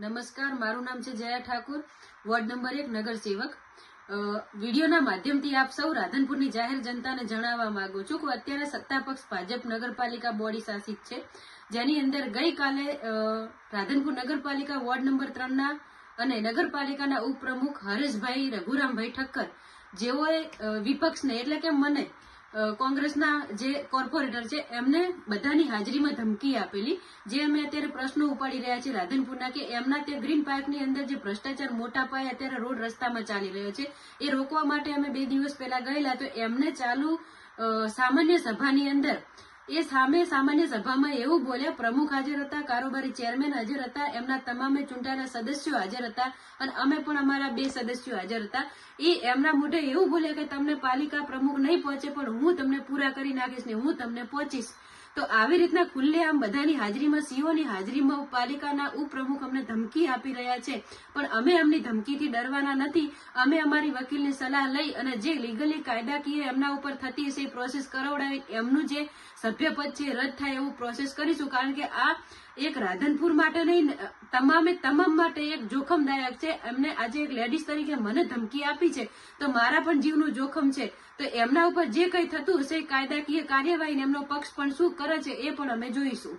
નમસ્કાર, મારું નામ છે જયા ઠાકુર, વોર્ડ નંબર એક, નગરસેવક. વિડીયોના માધ્યમથી આપ સૌ રાધનપુરની જાહેર જનતાને જણાવવા માંગુ છું કે અત્યારે સત્તા પક્ષ ભાજપ નગરપાલિકા બોડી શાસિત છે. જેની અંદર ગઈકાલે રાધનપુર નગરપાલિકા વોર્ડ નંબર ત્રણના અને નગરપાલિકાના ઉપપ્રમુખ હરેશભાઈ રઘુરામભાઈ ઠક્કર જેઓએ વિપક્ષને, એટલે કે મને કોંગ્રેસના જે કોર્પોરેટર છે, એમને બધાની હાજરીમાં ધમકી આપેલી, જે અમે અત્યારે પ્રશ્નો ઉપાડી રહ્યા છીએ રાધનપુરના કે એમના તે ગ્રીન પાર્કની અંદર જે ભ્રષ્ટાચાર મોટા પાયે અત્યારે રોડ રસ્તામાં ચાલી રહ્યો છે, એ રોકવા માટે અમે બે દિવસ પહેલા ગયેલા, તો એમને ચાલુ સામાન્ય સભાની અંદર એ સામે સામાન્ય સભામાં એવું બોલ્યા, પ્રમુખ હાજર હતા, કારોબારી ચેરમેન હાજર હતા, એમના તમામે ચૂંટાયેલા સદસ્યો હાજર હતા અને અમે પણ અમારા બે સદસ્યો હાજર હતા. એ એમના મોઢે એવું બોલ્યા કે, તમને પાલિકા પ્રમુખ નહીં પહોંચે, પણ હું તમને પૂરા કરી નાખીશ ને હું તમને પહોંચીશ. તો આવી રીતના ખુલ્લે આમ બધાની હાજરીમાં, સીઓની હાજરીમાં પાલિકાના ઉપપ્રમુખ અમને ધમકી આપી રહ્યા છે. પણ અમે એમની ધમકીથી ડરવાના નથી. અમે અમારી વકીલની સલાહ લઈ અને જે લીગલી કાયદાકીય એમના ઉપર થતી એ પ્રોસેસ કરાવડાવી. એમનું જે સભ્યપદ છે રદ થાય એવું પ્રોસેસ કરીશું. કારણ કે આ એક રાધનપુર માટે નહીં તમામે તમામ માટે એક જોખમદાયક છે. એમને આજે એક લેડીઝ તરીકે મને ધમકી આપી છે. તો મારા પણ જીવનું જોખમ છે. તો એમના ઉપર જે કંઈ થતું હશે, કાયદાકીય કાર્યવાહીને એમનો પક્ષ પણ શું કરે છે એ પણ અમે જોઈશું.